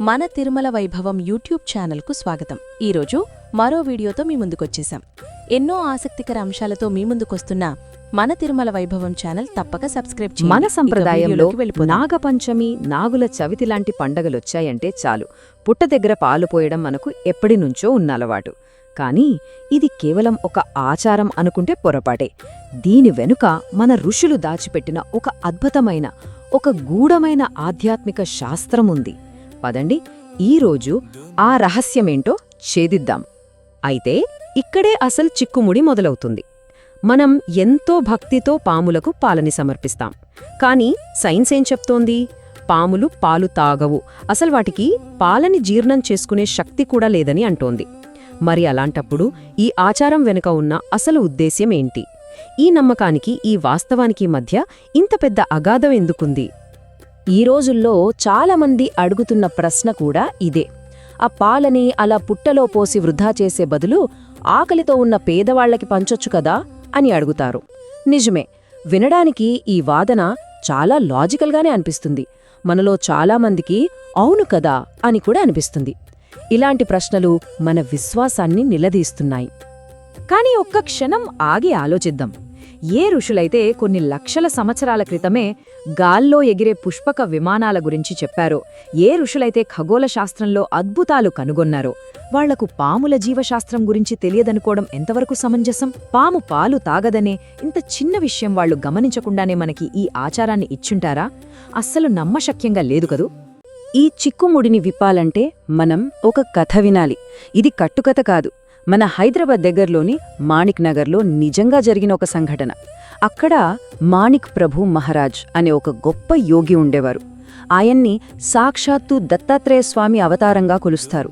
మన తిరుమల వైభవం యూట్యూబ్ ఛానల్కు స్వాగతం. ఈరోజు మరో వీడియోతో మీ ముందుకొచ్చేశాం ఎన్నో ఆసక్తికర అంశాలతో మీ ముందుకొస్తున్న మన తిరుమల వైభవం ఛానల్ తప్పక సబ్స్క్రైబ్. మన సంప్రదాయంలో. నాగపంచమి నాగుల చవితి లాంటి పండగలొచ్చాయంటే చాలు. పుట్ట దగ్గర పాలు పోయడం మనకు ఎప్పటినుంచో ఉన్న అలవాటు కానీ ఇది కేవలం ఒక ఆచారం అనుకుంటే పొరపాటే. దీని వెనుక మన ఋషులు దాచిపెట్టిన ఒక అద్భుతమైన ఒక గూఢమైన ఆధ్యాత్మిక శాస్త్రం ఉంది పదండి. ఈరోజు ఆ రహస్యమేంటో ఛేదిద్దాం. అయితే ఇక్కడే అసలు చిక్కుముడి మొదలవుతుంది. మనం ఎంతో భక్తితో పాములకు పాలని సమర్పిస్తాం. కానీ సైన్స్ ఏం చెప్తోంది? పాములు పాలు తాగవు. అసలు వాటికి పాలని జీర్ణం చేసుకునే శక్తి కూడా లేదని అంటోంది. మరి అలాంటప్పుడు ఈ ఆచారం వెనుక ఉన్న అసలు ఉద్దేశ్యం ఏంటి? ఈ నమ్మకానికి ఈ వాస్తవానికి మధ్య ఇంత పెద్ద అగాధం ఎందుకుంది? ఈ రోజుల్లో చాలామంది అడుగుతున్న ప్రశ్న కూడా ఇదే. ఆ పాలని అలా పుట్టలో పోసి వృధా చేసే బదులు ఆకలితో ఉన్న పేదవాళ్ళకి పంచొచ్చు కదా అని అడుగుతారు. నిజమే వినడానికి ఈ వాదన చాలా లాజికల్గానే అనిపిస్తుంది. మనలో చాలామందికి అవును కదా అని కూడా అనిపిస్తుంది. ఇలాంటి ప్రశ్నలు మన విశ్వాసాన్ని నిలదీస్తున్నాయి. కాని ఒక్క క్షణం ఆగి ఆలోచిద్దాం. ఏ ఋషులైతే కొన్ని లక్షల సంవత్సరాల క్రితమే గాల్లో ఎగిరే పుష్పక విమానాల గురించి చెప్పారో ఏ ఋషులైతే ఖగోళ శాస్త్రంలో అద్భుతాలు కనుగొన్నారో వాళ్ళకు పాముల జీవశాస్త్రం గురించి తెలియదనుకోవడం ఎంతవరకు సమంజసం? పాము పాలు తాగదనే ఇంత చిన్న విషయం వాళ్ళు గమనించకుండానే మనకి ఈ ఆచారాన్ని ఇచ్చుంటారా? అస్సలు నమ్మశక్యంగా లేదు కదూ? ఈ చిక్కుముడిని విప్పాలంటే మనం ఒక కథ వినాలి. ఇది కట్టుకథ కాదు. మన హైదరాబాద్ దగ్గర్లోని మాణిక్ నగర్లో నిజంగా జరిగిన ఒక సంఘటన. అక్కడ మాణిక్ ప్రభు మహారాజ్ అనే ఒక గొప్ప యోగి ఉండేవారు. ఆయన్ని సాక్షాత్తు దత్తాత్రేయ స్వామి అవతారంగా కొలుస్తారు.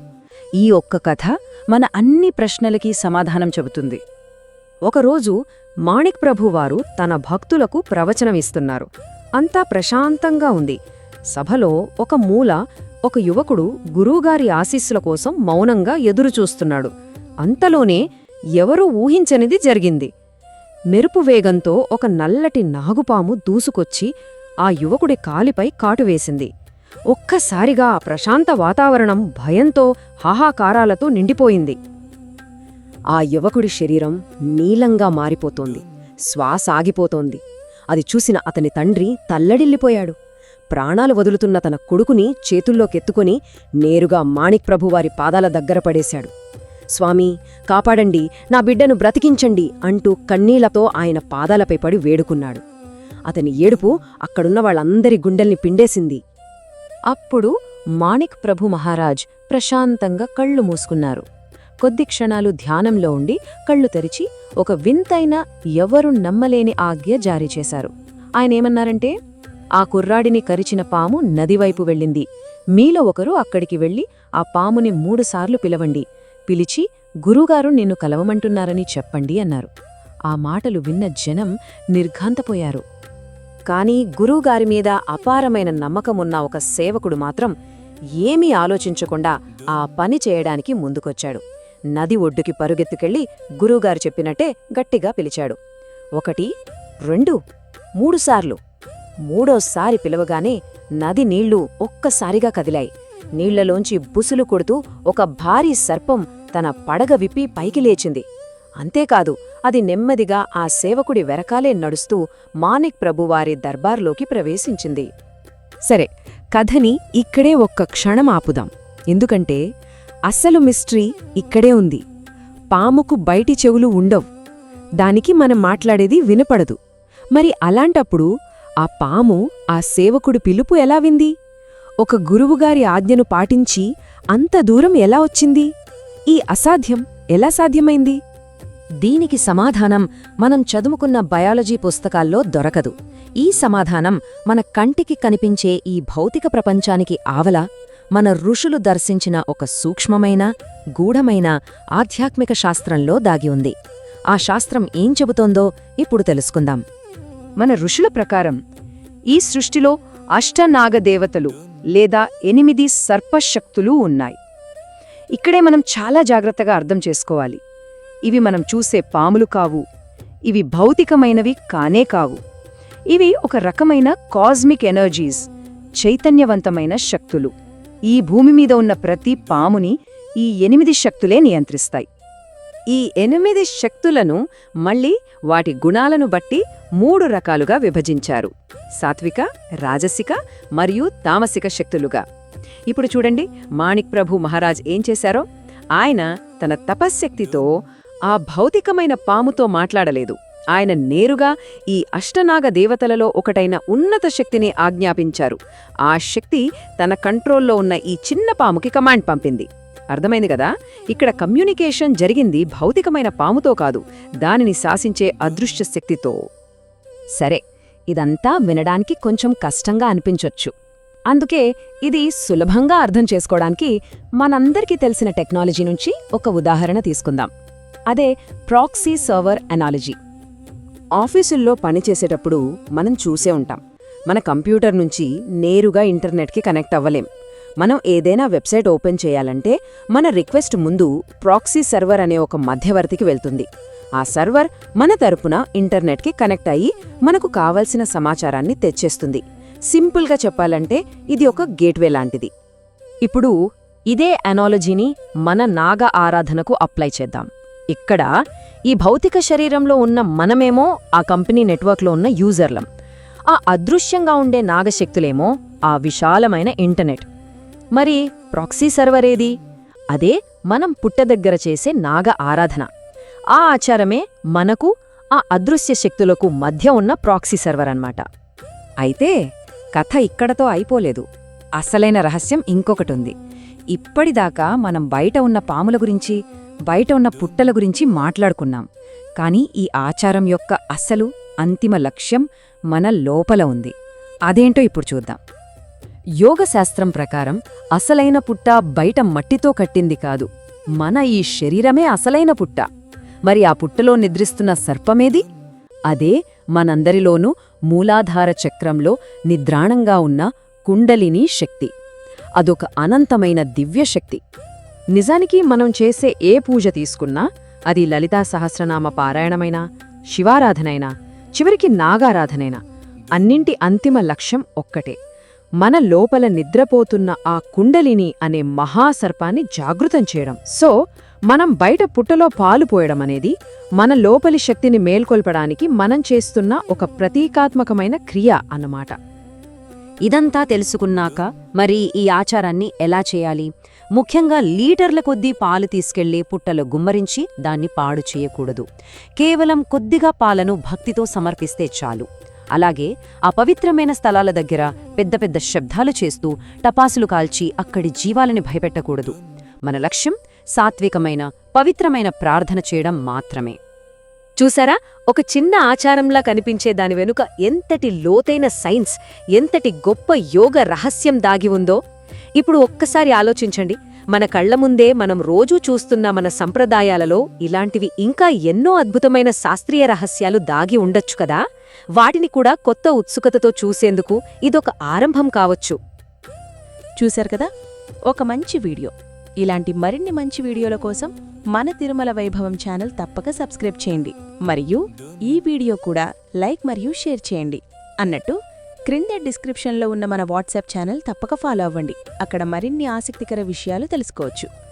ఈ ఒక్క కథ మన అన్ని ప్రశ్నలకి సమాధానం చెబుతుంది. ఒకరోజు మాణిక్ ప్రభువారు తన భక్తులకు ప్రవచనమిస్తున్నారు అంతా ప్రశాంతంగా ఉంది. సభలో ఒక మూల ఒక యువకుడు గురువుగారి ఆశీస్సుల కోసం మౌనంగా ఎదురుచూస్తున్నాడు. అంతలోనే ఎవరూ ఊహించనిది జరిగింది. మెరుపు వేగంతో ఒక నల్లటి నాగుపాము దూసుకొచ్చి ఆ యువకుడి కాలిపై కాటువేసింది ఒక్కసారిగా ఆ ప్రశాంత వాతావరణం భయంతో హాహాకారాలతో నిండిపోయింది. ఆ యువకుడి శరీరం నీలంగా మారిపోతోంది. శ్వాస ఆగిపోతోంది. అది చూసిన అతని తండ్రి తల్లడిల్లిపోయాడు. ప్రాణాలు వదులుతున్న తన కొడుకుని చేతుల్లోకెత్తుకుని నేరుగా మాణిక్ ప్రభువారి పాదాల దగ్గర పడేశాడు. స్వామీ కాపాడండి నా బిడ్డను బ్రతికించండి అంటూ కన్నీళ్ళతో ఆయన పాదాలపై పడి వేడుకున్నాడు. అతని ఏడుపు అక్కడున్న వాళ్ళందరి గుండెల్ని పిండేసింది. అప్పుడు మాణిక్ ప్రభు మహారాజ్ ప్రశాంతంగా కళ్ళు మూసుకున్నారు. కొద్ది క్షణాలు ధ్యానంలో ఉండి కళ్ళు తెరిచి ఒక వింతైన ఎవరు నమ్మలేని ఆజ్ఞ జారీ చేశారు. ఆయనేమన్నారంటే ఆ కుర్రాడిని కరిచిన పాము నదివైపు వెళ్ళింది. మీలో ఒకరు అక్కడికి వెళ్ళి ఆ పాముని మూడుసార్లు పిలవండి. పిలిచి గురుగారు నిన్ను కలవమంటున్నారని చెప్పండి అన్నారు. ఆ మాటలు విన్న జనం నిర్ఘాంతపోయారు. కాని గురువుగారి మీద అపారమైన నమ్మకమున్న ఒక సేవకుడు మాత్రం ఏమీ ఆలోచించకుండా ఆ పని చేయడానికి ముందుకొచ్చాడు. నది ఒడ్డుకి పరుగెత్తుకెళ్ళి గురువుగారు చెప్పినట్టే గట్టిగా పిలిచాడు. ఒకటి రెండు మూడుసార్లు మూడోసారి పిలవగానే నది నీళ్ళు ఒక్కసారిగా కదిలాయి. నీళ్ళలోంచి బుసులు కొడుతూ ఒక భారీ సర్పం తన పడగ విప్పి పైకి లేచింది. అంతేకాదు అది నెమ్మదిగా ఆ సేవకుడి వెరకాలే నడుస్తూ మానిక్ ప్రభువారి దర్బార్లోకి ప్రవేశించింది. సరే కథని ఇక్కడే ఒక్క క్షణం ఆపుదాం. ఎందుకంటే అసలు మిస్ట్రీ ఇక్కడే ఉంది. పాముకు బయటి చెవులు ఉండవు. దానికి మనం మాట్లాడేది వినపడదు. మరి అలాంటప్పుడు ఆ పాము ఆ సేవకుడి పిలుపు ఎలా వింది? ఒక గురువుగారి ఆజ్ఞను పాటించి అంత దూరం ఎలా వచ్చింది? ఈ అసాధ్యం ఎలా సాధ్యమైంది? దీనికి సమాధానం మనం చదువుకున్న బయాలజీ పుస్తకాల్లో దొరకదు. ఈ సమాధానం మన కంటికి కనిపించే ఈ భౌతిక ప్రపంచానికి ఆవల మన ఋషులు దర్శించిన ఒక సూక్ష్మమైన గూఢమైన ఆధ్యాత్మిక శాస్త్రంలో దాగి ఉంది. ఆ శాస్త్రం ఏం చెబుతోందో ఇప్పుడు తెలుసుకుందాం. మన ఋషుల ప్రకారం ఈ సృష్టిలో అష్టనాగదేవతలు లేదా ఎనిమిది సర్పశక్తులు ఉన్నాయి. ఇక్కడే మనం చాలా జాగ్రత్తగా అర్థం చేసుకోవాలి. ఇవి మనం చూసే పాములు కావు. ఇవి భౌతికమైనవి కానే కావు. ఇవి ఒక రకమైన కాస్మిక్ ఎనర్జీస్ చైతన్యవంతమైన శక్తులు. ఈ భూమి మీద ఉన్న ప్రతి పాముని ఈ ఎనిమిది శక్తులే నియంత్రిస్తాయి. ఈ ఎనిమిది శక్తులను మళ్ళీ వాటి గుణాలను బట్టి మూడు రకాలుగా విభజించారు. సాత్విక రాజసిక మరియు తామసిక శక్తులుగా. ఇప్పుడు చూడండి మాణిక్ ప్రభు మహారాజ్ ఏం చేశారో? ఆయన తన తపశ్శక్తితో ఆ భౌతికమైన పాముతో మాట్లాడలేదు. ఆయన నేరుగా ఈ అష్టనాగ దేవతలలో ఒకటైన ఉన్నత శక్తిని ఆజ్ఞాపించారు. ఆ శక్తి తన కంట్రోల్లో ఉన్న ఈ చిన్న పాముకి కమాండ్ పంపింది. అర్థమైంది కదా? ఇక్కడ కమ్యూనికేషన్ జరిగింది భౌతికమైన పాముతో కాదు దానిని శాసించే అదృశ్య శక్తితో. సరే ఇదంతా వినడానికి కొంచెం కష్టంగా అనిపించొచ్చు. అందుకే ఇది సులభంగా అర్థం చేసుకోవడానికి మనందరికీ తెలిసిన టెక్నాలజీ నుంచి ఒక ఉదాహరణ తీసుకుందాం. అదే ప్రాక్సీ సర్వర్ అనాలజీ. ఆఫీసుల్లో పనిచేసేటప్పుడు మనం చూసే ఉంటాం. మన కంప్యూటర్ నుంచి నేరుగా ఇంటర్నెట్కి కనెక్ట్ అవ్వలేం. మనం ఏదైనా వెబ్సైట్ ఓపెన్ చేయాలంటే మన రిక్వెస్ట్ ముందు ప్రాక్సీ సర్వర్ అనే ఒక మధ్యవర్తికి వెళ్తుంది. ఆ సర్వర్ మన తరపున ఇంటర్నెట్కి కనెక్ట్ అయ్యి మనకు కావలసిన సమాచారాన్ని తెచ్చేస్తుంది. సింపుల్గా చెప్పాలంటే ఇది ఒక గేట్వే లాంటిది. ఇప్పుడు ఇదే అనాలజీని మన నాగ ఆరాధనకు అప్లై చేద్దాం. ఇక్కడ ఈ భౌతిక శరీరంలో ఉన్న మనమేమో ఆ కంపెనీ నెట్వర్క్లో ఉన్న యూజర్లం. ఆ అదృశ్యంగా ఉండే నాగశక్తులేమో ఆ విశాలమైన ఇంటర్నెట్. మరి ప్రాక్సీ సర్వర్ ఏది? అదే మనం పుట్ట దగ్గర చేసే నాగ ఆరాధన. ఆ ఆచారమే మనకు ఆ అదృశ్య శక్తులకు మధ్య ఉన్న ప్రాక్సీ సర్వర్ అన్నమాట. అయితే కథ ఇక్కడతో అయిపోలేదు. అసలైన రహస్యం ఇంకొకటుంది. ఇప్పటిదాకా మనం బయట ఉన్న పాముల గురించి బయట ఉన్న పుట్టల గురించి మాట్లాడుకున్నాం. కాని ఈ ఆచారం యొక్క అసలు అంతిమ లక్ష్యం మన లోపల ఉంది. అదేంటో ఇప్పుడు చూద్దాం. యోగశాస్త్రం ప్రకారం అసలైన పుట్ట బయట మట్టితో కట్టింది కాదు. మన ఈ శరీరమే అసలైన పుట్ట. మరి ఆ పుట్టలో నిద్రిస్తున్న సర్పమేది? అదే మనందరిలోనూ మూలాధార చక్రంలో నిద్రాణంగా ఉన్న కుండలిని శక్తి. అదొక అనంతమైన దివ్యశక్తి నిజానికి మనం చేసే ఏ పూజ తీసుకున్నా అది లలితా సహస్రనామ పారాయణమైనా శివారాధనైనా చివరికి నాగారాధనైనా అన్నింటి అంతిమ లక్ష్యం ఒక్కటే. మన లోపల నిద్రపోతున్న ఆ కుండలిని అనే మహాసర్పాన్ని జాగృతం చేయడం. సో మనం బయట పుట్టలో పాలు పోయడం అనేది మన లోపలి శక్తిని మేల్కొల్పడానికి మనం చేస్తున్న ఒక ప్రతీకాత్మకమైన క్రియ అన్నమాట. ఇదంతా తెలుసుకున్నాక మరి ఈ ఆచారాన్ని ఎలా చేయాలి? ముఖ్యంగా లీటర్ల కొద్దీ పాలు తీసుకెళ్ళి పుట్టలో గుమ్మరించి దాన్ని పాడు చేయకూడదు. కేవలం కొద్దిగా పాలను భక్తితో సమర్పిస్తే చాలు. అలాగే ఆ పవిత్రమైన స్థలాల దగ్గర పెద్ద పెద్ద శబ్దాలు చేస్తూ టపాసులు కాల్చి అక్కడి జీవాలని భయపెట్టకూడదు. మన లక్ష్యం సాత్వికమైన పవిత్రమైన ప్రార్థన చేయడం మాత్రమే. చూసారా? ఒక చిన్న ఆచారంలా కనిపించే దాని వెనుక ఎంతటి లోతైన సైన్స్ ఎంతటి గొప్ప యోగ రహస్యం దాగి ఉందో? ఇప్పుడు ఒక్కసారి ఆలోచించండి. మన కళ్ళ ముందే మనం రోజూ చూస్తున్న మన సంప్రదాయాలలో ఇలాంటివి ఇంకా ఎన్నో అద్భుతమైన శాస్త్రీయ రహస్యాలు దాగి ఉండొచ్చు కదా? వాటిని కూడా కొత్త ఉత్సుకతతో చూసేందుకు ఇదొక ఆరంభం కావచ్చు. చూశారు కదా? ఒక మంచి వీడియో. ఇలాంటి మరిన్ని మంచి వీడియోల కోసం మన తిరుమల వైభవం ఛానల్ తప్పక సబ్స్క్రైబ్ చేయండి. మరియు ఈ వీడియో కూడా లైక్ మరియు షేర్ చేయండి. అన్నట్టు క్రింద డిస్క్రిప్షన్లో ఉన్న మన వాట్సాప్ ఛానల్ తప్పక ఫాలో అవ్వండి. అక్కడ మరిన్ని ఆసక్తికర విషయాలు తెలుసుకోవచ్చు.